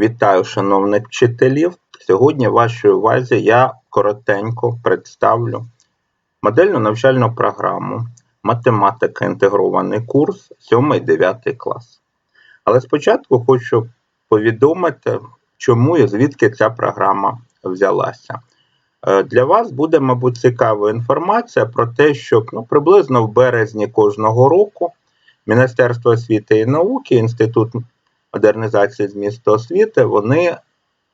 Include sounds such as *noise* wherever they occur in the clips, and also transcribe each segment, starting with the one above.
Вітаю, шановних вчителів! Сьогодні вашій увазі я коротенько представлю модельну навчальну програму Математика інтегрований курс 7-9 клас. Але спочатку хочу повідомити, чому і звідки ця програма взялася. Е, Для вас буде, мабуть, цікава інформація про те, що ну, приблизно в березні кожного року Міністерство освіти і науки, Інститут модернізації змісту освіти, вони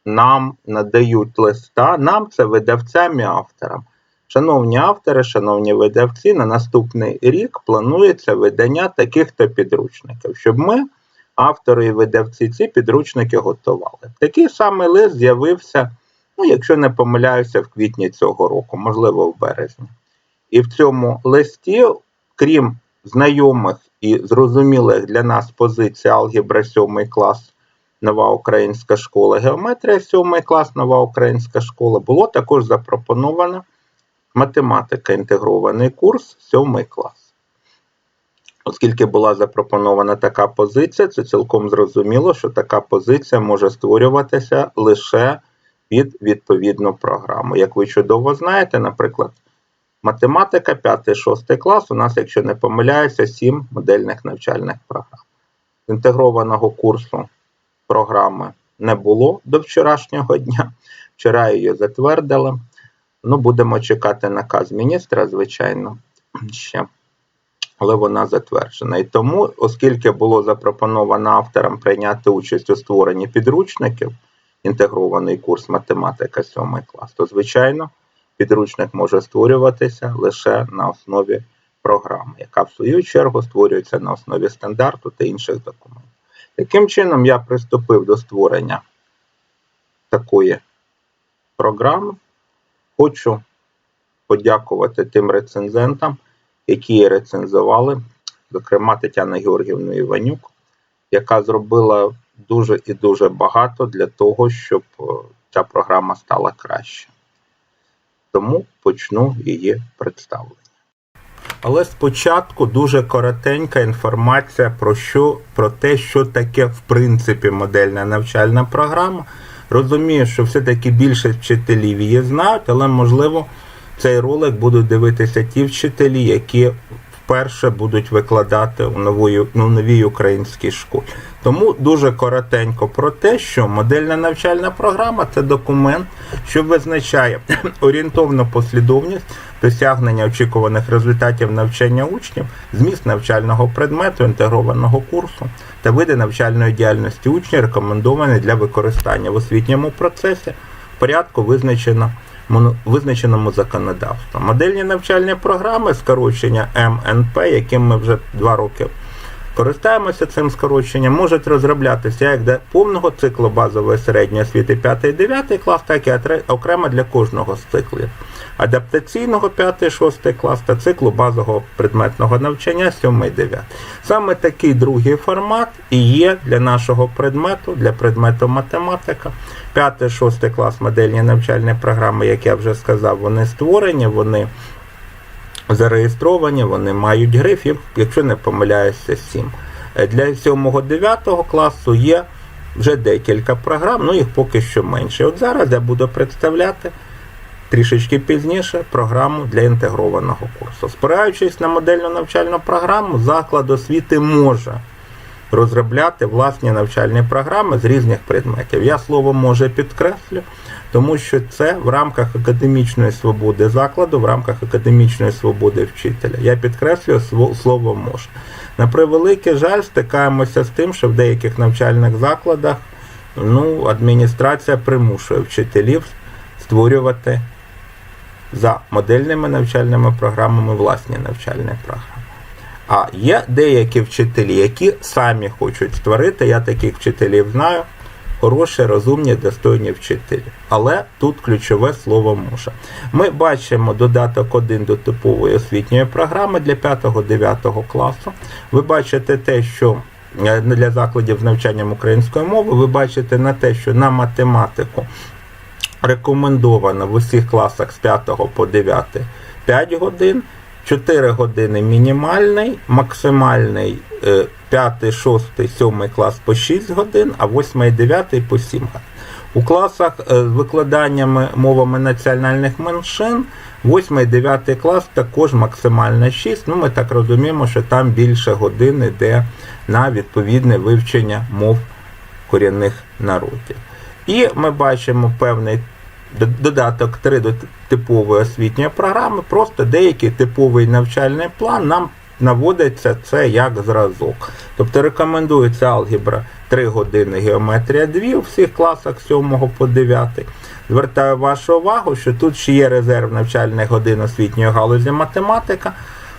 нам надають листа, нам це видавцям і авторам. Шановні автори, шановні видавці, на наступний рік планується видання таких-то підручників, щоб ми, автори і видавці, ці підручники готували. Такий самий лист з'явився, ну, якщо не помиляюся, в квітні цього року, можливо, в березні. І в цьому листі, крім знайомих і зрозумілих для нас позицій алгебра 7 клас, нова українська школа, геометрія 7 клас, нова українська школа, було також запропоновано математика інтегрований курс 7 клас. Оскільки була запропонована така позиція, це цілком зрозуміло, що така позиція може створюватися лише під відповідну програму. Як ви чудово знаєте, наприклад, математика 5-6 клас, у нас, якщо не помиляюся, 7 модельних навчальних програм. Інтегрованого курсу програми не було до вчорашнього дня. Вчора її затвердили. Ну, будемо чекати наказ міністра, звичайно, ще. Але вона затверджена. І тому, оскільки було запропоновано авторам прийняти участь у створенні підручників, інтегрований курс математика 7 клас, то, звичайно, підручник може створюватися лише на основі програми, яка в свою чергу створюється на основі стандарту та інших документів. Таким чином, я приступив до створення такої програми. Хочу подякувати тим рецензентам, які рецензували, зокрема Тетяна Георгівна Іванюк, яка зробила дуже і дуже багато для того, щоб е, ця програма стала краще. Тому почну її представлення. Але спочатку дуже коротенька інформація про що, про те, що таке в принципі модельна навчальна програма. Розумію, що все-таки більше вчителів її знають, але можливо цей ролик будуть дивитися ті вчителі, які вперше будуть викладати у нової, ну, новій українській школі. Тому дуже коротенько про те, що модельна навчальна програма це документ, що визначає *clears throat* орієнтовну послідовність досягнення очікуваних результатів навчання учнів, зміст навчального предмету, інтегрованого курсу та види навчальної діяльності учнів рекомендовані для використання в освітньому процесі порядку визначено визначеному законодавством. Модельні навчальні програми скорочення МНП, яким ми вже два роки користуємося цим скороченням, можуть розроблятися як для повного циклу базової середньої освіти 5-9 клас, так і окремо для кожного з циклів. Адаптаційного 5-6 клас та циклу базового предметного навчання 7-9. Саме такий другий формат і є для нашого предмету, для предмету математика. 5-6 клас модельні навчальні програми, як я вже сказав, вони створені, вони зареєстровані, вони мають грифів, якщо не помиляюся, 7. Для 7-9 класу є вже декілька програм, ну їх поки що менше. От зараз я буду представляти трішечки пізніше програму для інтегрованого курсу. Спираючись на модельну навчальну програму, заклад освіти може розробляти власні навчальні програми з різних предметів. Я слово може підкреслю, тому що це в рамках академічної свободи закладу, в рамках академічної свободи вчителя. Я підкреслюю слово може. На превеликий жаль, стикаємося з тим, що в деяких навчальних закладах ну, адміністрація примушує вчителів створювати за модельними навчальними програмами власні навчальні програми. А є деякі вчителі, які самі хочуть створити, я таких вчителів знаю, хороші, розумні, достойні вчителі. Але тут ключове слово може. Ми бачимо додаток 1 до типової освітньої програми для 5-9 класу. Ви бачите те, що е, для закладів з навчанням української мови, ви бачите на те, що на математику рекомендовано в усіх класах з 5 по 9 5 годин. 4 години мінімальний, максимальний 5, 6, 7 клас по 6 годин, а 8 і 9 по 7 годин. У класах е, з викладаннями мовами національних меншин 8 і 9 клас також максимально 6. Ну, ми так розуміємо, що там більше годин йде на відповідне вивчення мов корінних народів. І ми бачимо певний додаток 3 до типової освітньої програми, просто деякий типовий навчальний план нам наводиться це як зразок. Тобто рекомендується алгебра 3 години, геометрія 2 у всіх класах 7 по 9. Звертаю вашу увагу, що тут ще є резерв навчальних годин освітньої галузі математика,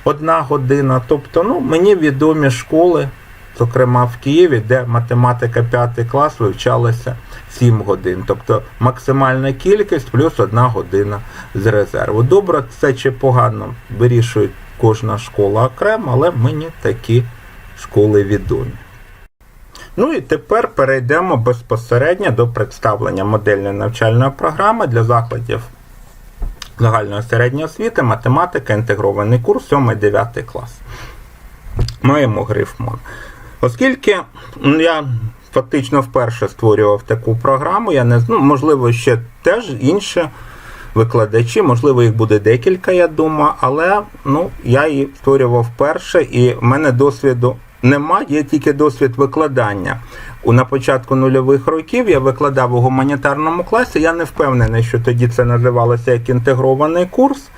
одна година. Тобто, ну, мені відомі школи, зокрема в Києві, де математика 5 клас вивчалася 7 годин. Тобто максимальна кількість плюс 1 година з резерву. Добре, це чи погано вирішує кожна школа окремо, але мені такі школи відомі. Ну і тепер перейдемо безпосередньо до представлення модельної навчальної програми для закладів загальної середньої освіти, математика, інтегрований курс 7-9 клас. Маємо гриф МОН. Оскільки я фактично вперше створював таку програму, я не ну, можливо, ще теж інші викладачі, можливо, їх буде декілька, я думаю, але ну, я її створював вперше, і в мене досвіду немає, є тільки досвід викладання. У на початку нульових років я викладав у гуманітарному класі. Я не впевнений, що тоді це називалося як інтегрований курс.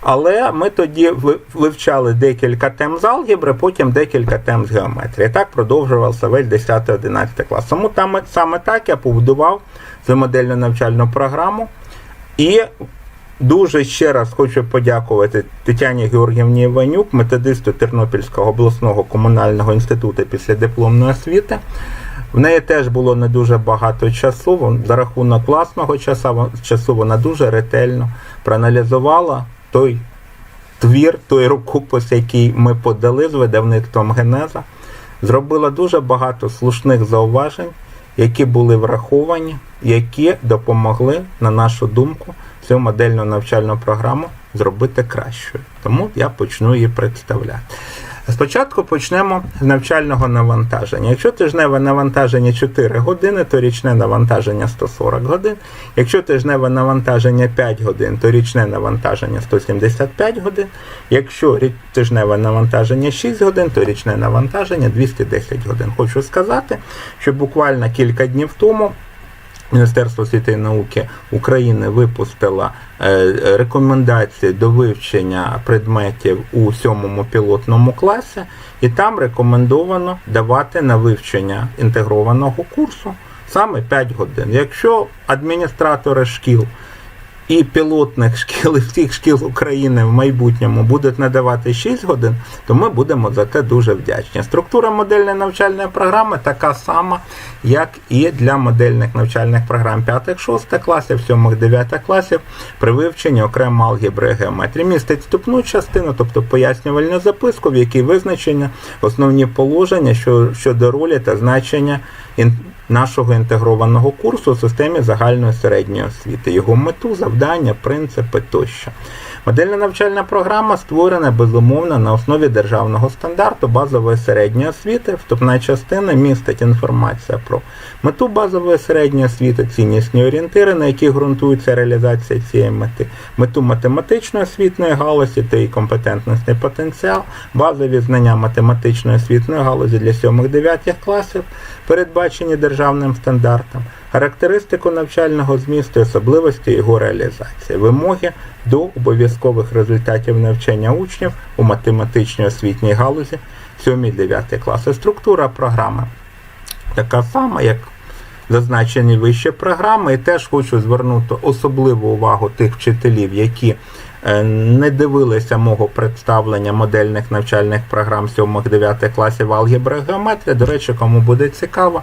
Але ми тоді вивчали декілька тем з алгебри, потім декілька тем з геометрії. Так продовжувався весь 10-11 клас. Тому там саме так я побудував цю модельну навчальну програму. І дуже ще раз хочу подякувати Тетяні Георгіївні Іванюк, методисту Тернопільського обласного комунального інституту після дипломної освіти. В неї теж було не дуже багато часу. За рахунок власного часу, часу вона дуже ретельно проаналізувала той твір, той рукопис, який ми подали з видавництвом Генеза. Зробила дуже багато слушних зауважень, які були враховані, які допомогли, на нашу думку, цю модельну навчальну програму зробити кращою. Тому я почну її представляти. Спочатку почнемо з навчального навантаження. Якщо тижневе навантаження 4 години, то річне навантаження 140 годин. Якщо тижневе навантаження 5 годин, то річне навантаження 175 годин. Якщо тижневе навантаження 6 годин, то річне навантаження 210 годин. Хочу сказати, що буквально кілька днів тому Міністерство освіти і науки України випустило е, рекомендації до вивчення предметів у сьомому пілотному класі, і там рекомендовано давати на вивчення інтегрованого курсу саме 5 годин. Якщо адміністратори шкіл і пілотних шкіл, і всіх шкіл України в майбутньому будуть надавати 6 годин, то ми будемо за це дуже вдячні. Структура модельної навчальної програми така сама, як і для модельних навчальних програм 5-6 класів, 7-9 класів при вивченні окремо алгебри геометрії. Містить вступну частину, тобто пояснювальну записку, в якій визначені основні положення щодо ролі та значення нашого інтегрованого курсу у системі загальної середньої освіти, його мету, завдання, принципи тощо. Модельна навчальна програма створена безумовно на основі державного стандарту базової середньої освіти. Вступна частина містить інформація про мету базової середньої освіти, ціннісні орієнтири, на яких ґрунтується реалізація цієї мети, мету математичної освітної галузі та її компетентності потенціал, базові знання математичної освітної галузі для 7-9 класів, передбачені державним стандартом, характеристику навчального змісту, особливості його реалізації, вимоги до обов'язкових результатів навчання учнів у математичній освітній галузі 7-9 класи. Структура програми така сама, як зазначені вище програми, і теж хочу звернути особливу увагу тих вчителів, які е, не дивилися мого представлення модельних навчальних програм 7-9 класів алгебра і геометрія. До речі, кому буде цікаво,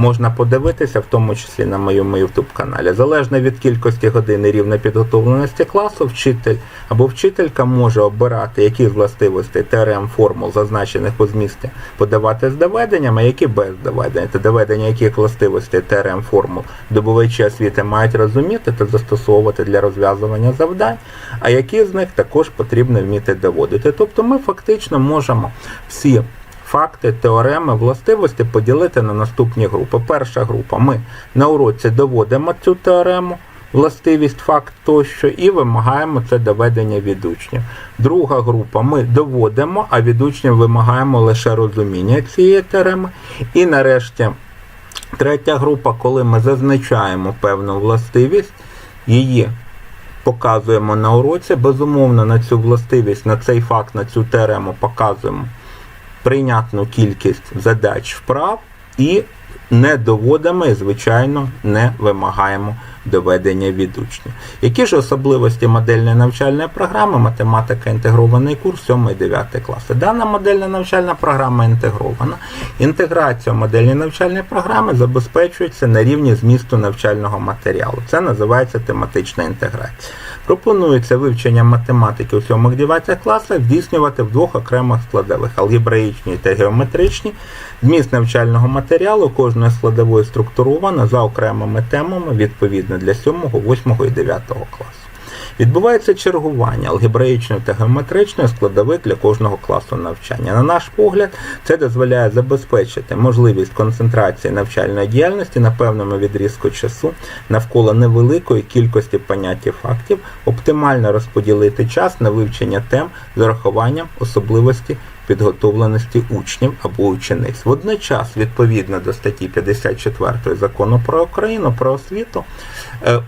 можна подивитися, в тому числі на моєму YouTube каналі. Залежно від кількості годин і рівня підготовленості класу, вчитель або вчителька може обирати, які з властивостей теорем формул, зазначених у змісті, подавати з доведенням, а які без доведення, та доведення яких властивостей теорем формул добувачі освіти мають розуміти та застосовувати для розв'язування завдань, а які з них також потрібно вміти доводити. Тобто ми фактично можемо всі факти, теореми, властивості поділити на наступні групи. Перша група ми на уроці доводимо цю теорему, властивість, факт тощо, і вимагаємо це доведення від учнів. Друга група ми доводимо, а від учнів вимагаємо лише розуміння цієї теореми. І нарешті третя група, коли ми зазначаємо певну властивість, її показуємо на уроці. Безумовно, на цю властивість, на цей факт, на цю теорему показуємо прийнятну кількість задач вправ і не доводами, звичайно, не вимагаємо доведення від. Які ж особливості модельної навчальної програми математика інтегрований курс 7-9 класи? Дана модельна навчальна програма інтегрована. Інтеграція модельної навчальної програми забезпечується на рівні змісту навчального матеріалу. Це називається тематична інтеграція. Пропонується вивчення математики у 7-9 класах здійснювати в двох окремих складових алгебраїчній та геометричній. Зміст навчального матеріалу кожної складової структуровано за окремими темами відповідно для 7, 8 і 9 класу. Відбувається чергування алгебраїчної та геометричної складових для кожного класу навчання. На наш погляд, це дозволяє забезпечити можливість концентрації навчальної діяльності на певному відрізку часу навколо невеликої кількості понять і фактів, оптимально розподілити час на вивчення тем з урахуванням особливості підготовленості учнів або учениць. Водночас, відповідно до статті 54 закону про Україну про освіту, е,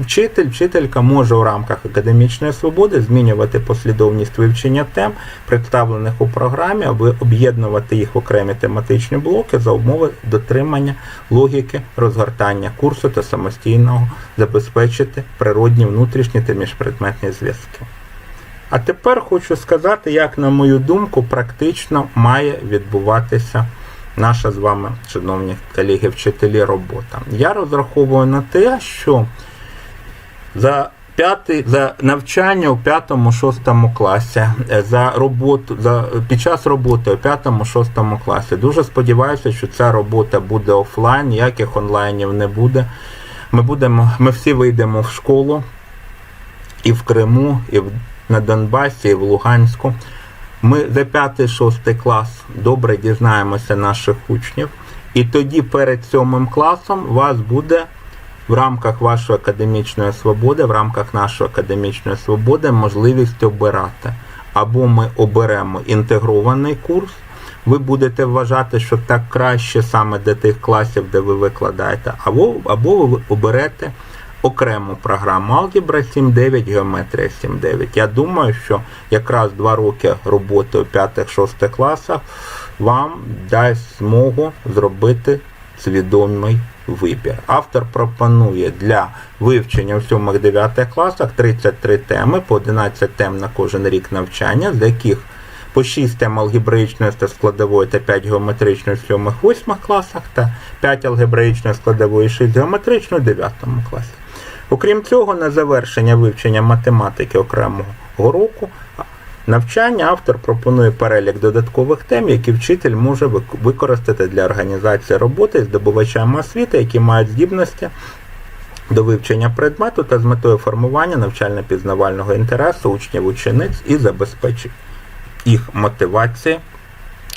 вчитель, вчителька може у рамках академічної свободи змінювати послідовність вивчення тем, представлених у програмі, аби об'єднувати їх в окремі тематичні блоки за умови дотримання логіки розгортання курсу та самостійного забезпечити природні внутрішні та міжпредметні зв'язки. А тепер хочу сказати, як, на мою думку, практично має відбуватися наша з вами, шановні колеги, вчителі, робота. Я розраховую на те, що за п'ятий за навчання у п'ятому-шостому класі, е, за роботу за під час роботи у п'ятому-шостому класі. Дуже сподіваюся, що ця робота буде офлайн, ніяких онлайнів не буде. Ми будемо, ми всі вийдемо в школу і в Криму, і в, на Донбасі, в Луганську. Ми за 5-6 клас добре дізнаємося наших учнів, і тоді перед сьомим класом вас буде в рамках вашої академічної свободи, в рамках нашої академічної свободи можливість обирати. Або ми оберемо інтегрований курс, ви будете вважати, що так краще саме для тих класів, де ви викладаєте, або, або ви оберете окрему програму Алгебра 7.9, Геометрія 7.9. Я думаю, що якраз два роки роботи у 5-6 класах вам дасть змогу зробити свідомий вибір. Автор пропонує для вивчення у 7-9 класах 33 теми по 11 тем на кожен рік навчання, з яких по 6 тем алгебраїчної та складової та 5 геометричної в 7-8 класах та 5 алгебраїчної складової і 6 геометричної в 9 класі. Окрім цього, на завершення вивчення математики окремого року навчання автор пропонує перелік додаткових тем, які вчитель може використати для організації роботи з здобувачами освіти, які мають здібності до вивчення предмету та з метою формування навчально-пізнавального інтересу учнів учениць і забезпечить їх мотивації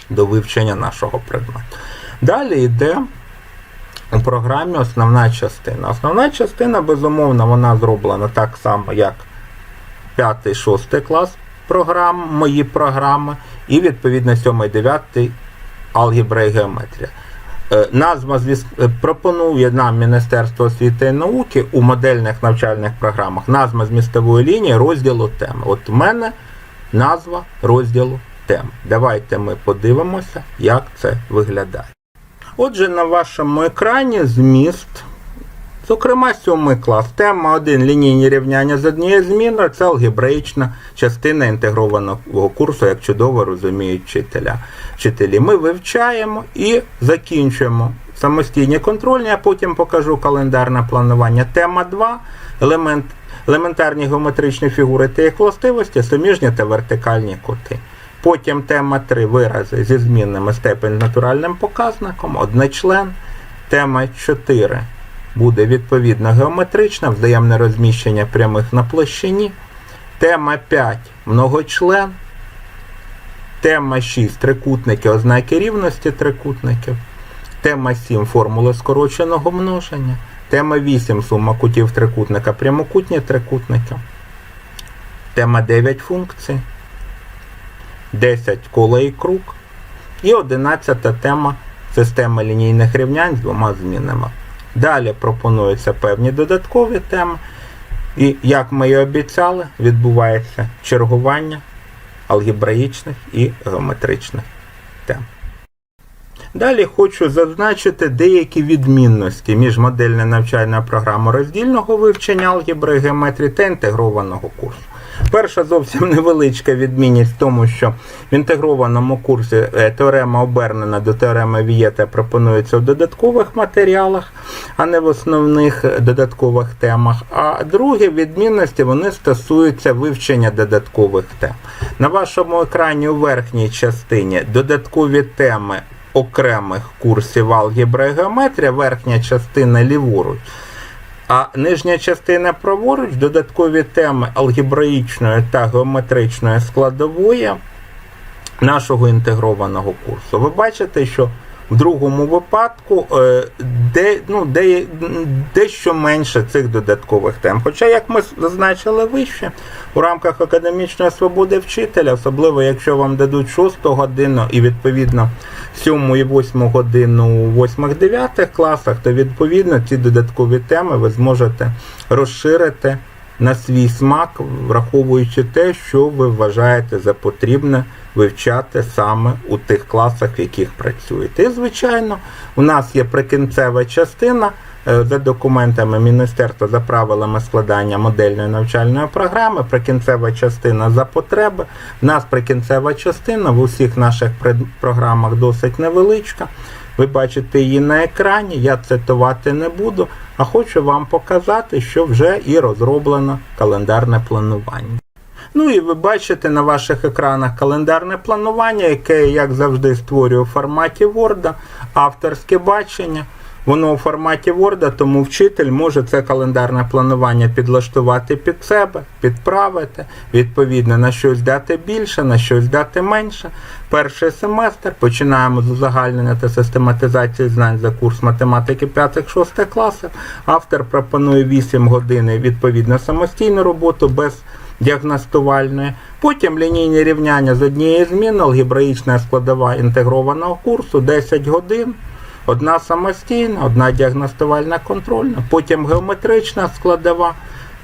до вивчення нашого предмету. Далі йде у програмі основна частина. Основна частина, безумовно, вона зроблена так само, як 5-6 клас програм, мої програми, і відповідно 7-9 алгебра і геометрія. Е, Назва е, пропонує нам Міністерство освіти і науки у модельних навчальних програмах назва змістової лінії розділу теми. От у мене назва розділу тем. Давайте ми подивимося, як це виглядає. Отже, на вашому екрані зміст, зокрема, сьомий клас. Тема 1 лінійні рівняння з однією зміною це алгебраїчна частина інтегрованого курсу, як чудово розуміють вчителя. вчителі. Ми вивчаємо і закінчуємо самостійні контрольні, а потім покажу календарне планування. Тема 2 елемент, елементарні геометричні фігури та їх властивості, суміжні та вертикальні кути. Потім тема 3 вирази зі змінними степень натуральним показником, одночлен. Тема 4 буде відповідно геометрична, взаємне розміщення прямих на площині. Тема 5 многочлен. Тема 6 трикутники, ознаки рівності трикутників. Тема 7 формула скороченого множення. Тема 8 сума кутів трикутника, прямокутні трикутники. Тема 9 функцій. 10 коло і круг. І 11 тема система лінійних рівнянь з двома змінами. Далі пропонуються певні додаткові теми. І, як ми і обіцяли, відбувається чергування алгебраїчних і геометричних тем. Далі хочу зазначити деякі відмінності між модельною навчальною програмою роздільного вивчення алгебри і геометрії та інтегрованого курсу. Перша зовсім *laughs* невеличка відмінність в тому, що в інтегрованому курсі е, теорема обернена до теореми Вієта пропонується в додаткових матеріалах, а не в основних е, додаткових темах. А другі відмінності вони стосуються вивчення додаткових тем. На вашому екрані у верхній частині додаткові теми окремих курсів алгебра і геометрія, верхня частина ліворуч. А нижня частина праворуч додаткові теми алгебраїчної та геометричної складової нашого інтегрованого курсу. Ви бачите, що в другому випадку е, де, ну, де, дещо менше цих додаткових тем. Хоча, як ми зазначили вище, у рамках академічної свободи вчителя, особливо якщо вам дадуть 6 годину і відповідно 7 і 8 годину у 8-9 класах, то відповідно ці додаткові теми ви зможете розширити на свій смак, враховуючи те, що ви вважаєте за потрібне вивчати саме у тих класах, в яких працюєте. І, звичайно, у нас є прикінцева частина. Е, За документами Міністерства за правилами складання модельної навчальної програми, прикінцева частина за потреби. У нас прикінцева частина в усіх наших програмах досить невеличка. Ви бачите її на екрані, я цитувати не буду, а хочу вам показати, що вже і розроблено календарне планування. Ну і ви бачите на ваших екранах календарне планування, яке, як завжди, створюю в форматі Word, авторське бачення. Воно у форматі Word, тому вчитель може це календарне планування підлаштувати під себе, підправити, відповідно на щось дати більше, на щось дати менше. Перший семестр починаємо з узагальнення та систематизації знань за курс математики 5-6 класів. Автор пропонує 8 годин відповідно самостійну роботу без діагностувальної. Потім лінійні рівняння з однієї зміни, алгебраїчна складова інтегрованого курсу 10 годин. Одна самостійна, одна діагностувальна контрольна, потім геометрична складова,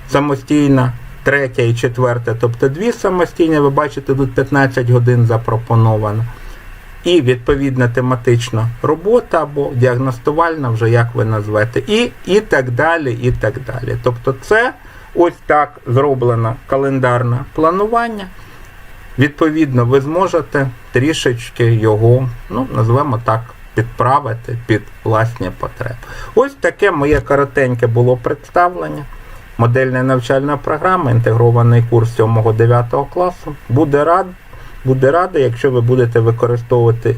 самостійна, третя і четверта, тобто дві самостійні, ви бачите, тут 15 годин запропоновано. І відповідна тематична робота або діагностувальна, вже як ви назвете, і, і так далі. і так далі. Тобто це ось так зроблено календарне планування. Відповідно, ви зможете трішечки його, ну, назвемо так, підправити під власні потреби. Ось таке моє коротеньке було представлення. Модельна навчальна програма, інтегрований курс 7-9 класу. Буде рад, буде радий, якщо ви будете використовувати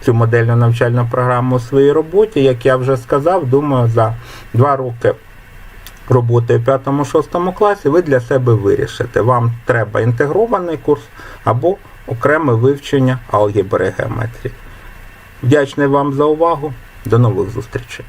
цю модельну навчальну програму у своїй роботі. Як я вже сказав, думаю, за два роки роботи в 5-6 класі ви для себе вирішите. Вам треба інтегрований курс або окреме вивчення алгебри геометрії. Вдячний вам за увагу. До нових зустрічей.